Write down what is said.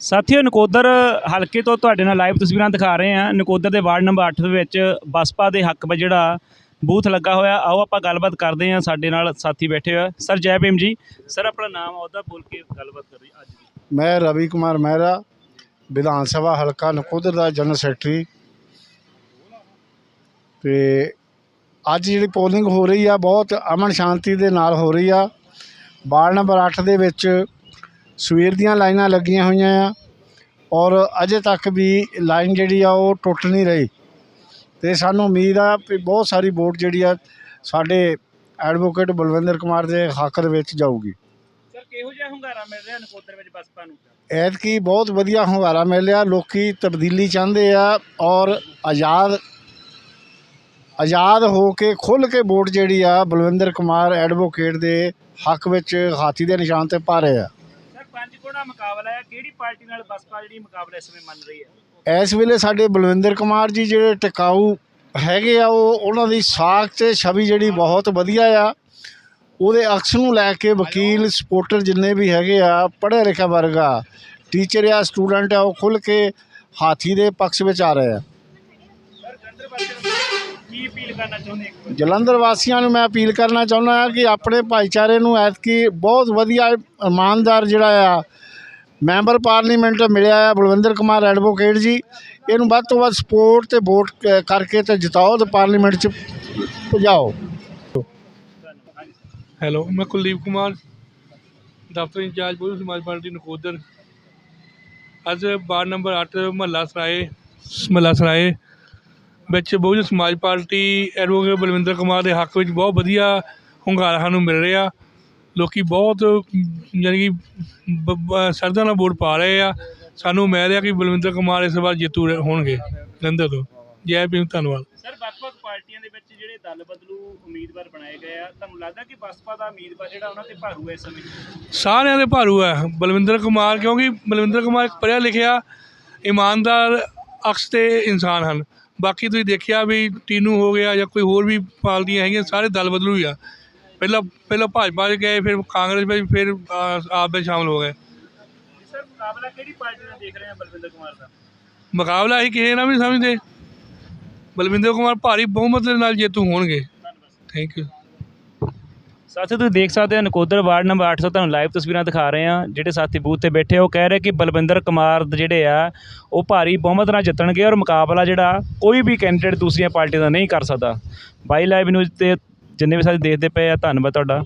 ਸਾਥੀਓ, ਨਕੋਦਰ ਹਲਕੇ ਤੋਂ ਤੁਹਾਡੇ ਨਾਲ ਲਾਈਵ ਤਸਵੀਰਾਂ ਦਿਖਾ ਰਹੇ ਹਾਂ। ਨਕੋਦਰ ਦੇ ਵਾਰਡ ਨੰਬਰ 8 ਦੇ ਵਿੱਚ ਬਸਪਾ ਦੇ ਹੱਕ ਵਿੱਚ ਜਿਹੜਾ ਬੂਥ ਲੱਗਾ ਹੋਇਆ। ਆਓ ਆਪਾਂ ਗੱਲਬਾਤ ਕਰਦੇ ਹਾਂ ਸਾਡੇ ਨਾਲ ਸਾਥੀ ਬੈਠੇ ਹੋਏ। ਸਰ, ਜੈ ਭੀਮ ਜੀ। ਸਰ, ਆਪਣਾ ਨਾਮ ਅਹੁਦਾ ਬੋਲ ਕੇ ਗੱਲਬਾਤ ਕਰੀ ਅੱਜ ਦੀ। ਮੈਂ ਰਵੀ ਕੁਮਾਰ ਮਹਿਰਾ, ਵਿਧਾਨ ਸਭਾ ਹਲਕਾ ਨਕੋਦਰ ਦਾ ਜਨਰਲ ਸੈਕਟਰੀ। ਤੇ ਅੱਜ ਜਿਹੜੀ ਪੋਲਿੰਗ ਹੋ ਰਹੀ ਆ, ਬਹੁਤ ਅਮਨ ਸ਼ਾਂਤੀ ਦੇ ਨਾਲ ਹੋ ਰਹੀ ਆ। ਵਾਰਡ ਨੰਬਰ 8 ਦੇ ਵਿੱਚ ਸਵੇਰ ਦੀਆਂ ਲਾਈਨਾਂ ਲੱਗੀਆਂ ਹੋਈਆਂ ਆ ਔਰ ਅਜੇ ਤੱਕ ਵੀ ਲਾਈਨ ਜਿਹੜੀ ਆ ਉਹ ਟੁੱਟ ਨਹੀਂ ਰਹੀ। ਤੇ ਸਾਨੂੰ ਉਮੀਦ ਆ ਵੀ ਬਹੁਤ ਸਾਰੀ ਵੋਟ ਜਿਹੜੀ ਆ ਸਾਡੇ ਐਡਵੋਕੇਟ ਬਲਵਿੰਦਰ ਕੁਮਾਰ ਦੇ ਹੱਕ ਦੇ ਵਿੱਚ ਜਾਊਗੀ। ਸਰ ਕਿਹੋ ਜਿਹਾ ਹੁੰਗਾਰਾ ਮਿਲ ਰਿਹਾ ਨਕੋਦਰ ਵਿੱਚ ਬਸਪਾ ਨੂੰ? ਐਤਕੀ ਬਹੁਤ ਵਧੀਆ ਹੁੰਗਾਰਾ ਮਿਲਿਆ ਲੋਕੀ ਤਬਦੀਲੀ ਚਾਹੁੰਦੇ ਆ ਔਰ ਆਜ਼ਾਦ ਆਜ਼ਾਦ ਹੋ ਕੇ ਖੁੱਲ੍ਹ ਕੇ ਵੋਟ ਜਿਹੜੀ ਆ ਬਲਵਿੰਦਰ ਕੁਮਾਰ ਐਡਵੋਕੇਟ ਦੇ ਹੱਕ ਵਿੱਚ ਹਾਥੀ ਦੇ ਨਿਸ਼ਾਨ ਤੇ ਪਾ ਰਹੇ ਆ। ਮੁਕਾਬਲਾ ਹੈ? ਕਿਹੜੀ ਪਾਰਟੀ ਨਾਲ ਬਸਪਾ ਜਿਹੜੀ ਮੁਕਾਬਲਾ ਇਸ ਸਮੇਂ ਮੰਨ ਰਹੀ ਹੈ? ਇਸ ਵੇਲੇ ਸਾਡੇ ਬਲਵਿੰਦਰ ਕੁਮਾਰ ਜੀ ਜਿਹੜੇ ਟਿਕਾਊ ਹੈਗੇ ਆ ਉਹ ਉਹਨਾਂ ਦੀ ਸਾਖ ਤੇ ਛਵੀ ਜਿਹੜੀ ਬਹੁਤ ਵਧੀਆ ਆ। ਉਹਦੇ ਅਕਸ ਨੂੰ ਲੈ ਕੇ ਵਕੀਲ ਸਪੋਰਟਰ ਜਿੰਨੇ ਵੀ ਹੈਗੇ ਆ ਪੜ੍ਹਿਆ ਲਿਖਿਆ ਵਰਗਾ ਟੀਚਰ ਆ ਸਟੂਡੈਂਟ ਆ ਉਹ ਖੁੱਲ੍ਹ ਕੇ ਹਾਥੀ ਦੇ ਪੱਖ ਵਿੱਚ ਆ ਰਹੇ ਆ? ਜਲੰਧਰ ਵਾਸੀਆਂ ਨੂੰ ਮੈਂ ਅਪੀਲ ਕਰਨਾ ਚਾਹੁੰਦਾ ਹਾਂ ਕਿ ਆਪਣੇ ਭਾਈਚਾਰੇ ਨੂੰ ਐਤਕੀ ਬਹੁਤ ਵਧੀਆ ਇਮਾਨਦਾਰ ਜਿਹੜਾ ਆ ਮੈਂਬਰ ਪਾਰਲੀਮੈਂਟ ਮਿਲਿਆ ਆ, ਬਲਵਿੰਦਰ ਕੁਮਾਰ ਐਡਵੋਕੇਟ ਜੀ। ਇਹਨੂੰ ਵੱਧ ਤੋਂ ਵੱਧ ਸਪੋਰਟ ਤੇ ਵੋਟ ਕਰਕੇ ਤੇ ਜਿਤਾਓ ਤੇ ਪਾਰਲੀਮੈਂਟ 'ਚ ਭਜਾਓ। ਹੈਲੋ, ਮੈਂ ਕੁਲਦੀਪ ਕੁਮਾਰ, ਦਫ਼ਤਰ ਇੰਚਾਰਜ ਬਹੁਜਨ ਸਮਾਜ ਪਾਰਟੀ ਨਕੋਦਰ। ਅੱਜ ਵਾਰਡ ਨੰਬਰ 8 ਮਹੱਲਾ ਸਰਾਏ ਮਹੱਲਾ ਸਰਾਏ ਵਿੱਚ ਬਹੁਜਨ ਸਮਾਜ ਪਾਰਟੀ ਐਡਵੋਕੇਟ ਬਲਵਿੰਦਰ ਕੁਮਾਰ ਦੇ ਹੱਕ ਵਿੱਚ ਬਹੁਤ ਵਧੀਆ ਹੁੰਗਾਰਾ ਸਾਨੂੰ ਮਿਲ ਰਿਹਾ। ਲੋਕੀ ਬਹੁਤ ਯਾਨੀ ਕਿ ਸਰਦਾ ਨਾਲ ਵੋਟ ਪਾ ਰਹੇ ਆ। ਸਾਨੂੰ ਉਮੀਦ ਹੈ ਕਿ ਬਲਵਿੰਦਰ ਕੁਮਾਰ ਇਸ ਵਾਰ ਜੇਤੂ ਹੋਣਗੇ ਜਲੰਧਰ ਤੋਂ। ਜੈ ਭੀਮ ਧੰਨਵਾਦ। ਸਰ ਵੱਖ-ਵੱਖ ਪਾਰਟੀਆਂ ਦੇ ਵਿੱਚ ਜਿਹੜੇ ਦਲ ਬਦਲੂ ਉਮੀਦਵਾਰ ਬਣਾਏ ਗਏ ਆ ਤੁਹਾਨੂੰ ਲੱਗਦਾ ਕਿ ਬਸਪਾ ਦਾ ਉਮੀਦਵਾਰ ਜਿਹੜਾ ਉਹਨਾਂ ਤੇ ਭਾਰੂ ਹੈ ਇਸ ਸਮੇਂ? ਸਾਰਿਆਂ ਦੇ ਭਾਰੂ ਹੈ। ਬਲਵਿੰਦਰ ਕੁਮਾਰ ਕਿਉਂਕਿ ਬਲਵਿੰਦਰ ਕੁਮਾਰ ਇੱਕ ਪੜ੍ਹਿਆ ਲਿਖਿਆ ਇਮਾਨਦਾਰ ਅਕਸ ਤੇ ਇਨਸਾਨ ਹਨ। ਬਾਕੀ ਤੁਸੀਂ ਦੇਖਿਆ ਵੀ ਟੀਨੂ ਹੋ ਗਿਆ ਜਾਂ ਕੋਈ ਹੋਰ ਵੀ ਪਾਰਟੀਆਂ ਹੈਗੀਆਂ ਸਾਰੇ ਦਲ ਬਦਲੂ ਹੀ ਆ। ਪਹਿਲਾਂ ਪਹਿਲਾਂ ਭਾਜਪਾ 'ਚ ਗਏ ਫਿਰ ਕਾਂਗਰਸ ਵਿੱਚ ਫਿਰ ਆਪ ਵਿੱਚ ਸ਼ਾਮਲ ਹੋ ਗਏ। ਸਰ ਮੁਕਾਬਲਾ ਕਿਹੜੀ ਪਾਰਟੀ ਨਾਲ ਦੇਖ ਰਹੇ ਆ ਬਲਵਿੰਦਰ ਕੁਮਾਰ ਦਾ? ਮੁਕਾਬਲਾ ਅਸੀਂ ਕਿਸੇ ਨਾਲ ਵੀ ਸਮਝਦੇ। ਬਲਵਿੰਦਰ ਕੁਮਾਰ ਭਾਰੀ ਬਹੁਮਤ ਦੇ ਨਾਲ ਜੇਤੂ ਹੋਣਗੇ। ਥੈਂਕ ਯੂ ਸਾਥੀ ਤੁਸੀਂ ਦੇਖ ਸਕਦੇ ਹੋ ਨਕੋਦਰ ਵਾਰਡ ਨੰਬਰ 8 ਤੋਂ ਤੁਹਾਨੂੰ ਲਾਈਵ ਤਸਵੀਰਾਂ ਦਿਖਾ ਰਹੇ ਹਾਂ। ਜਿਹੜੇ ਸਾਥੀ ਬੂਥ ਤੇ ਬੈਠੇ ਆ, ਉਹ ਕਹਿ ਰਹੇ ਕਿ ਬਲਵਿੰਦਰ ਕੁਮਾਰ ਜਿਹੜੇ ਆ ਉਹ ਭਾਰੀ ਬਹੁਮਤ ਨਾਲ ਜਿੱਤਣਗੇ ਔਰ ਮੁਕਾਬਲਾ ਜਿਹੜਾ ਕੋਈ ਵੀ ਕੈਂਡੀਡੇਟ ਦੂਸਰੀਆਂ ਪਾਰਟੀਆਂ ਦਾ ਨਹੀਂ ਕਰ ਸਕਦਾ। ਬਾਈ ਲਾਈਵ ਨਿਊਜ਼ ਤੇ ਜਿੰਨੇ ਵੀ ਸਾਡੇ ਦੇਖਦੇ ਪਏ ਆ ਧੰਨਵਾਦ ਤੁਹਾਡਾ।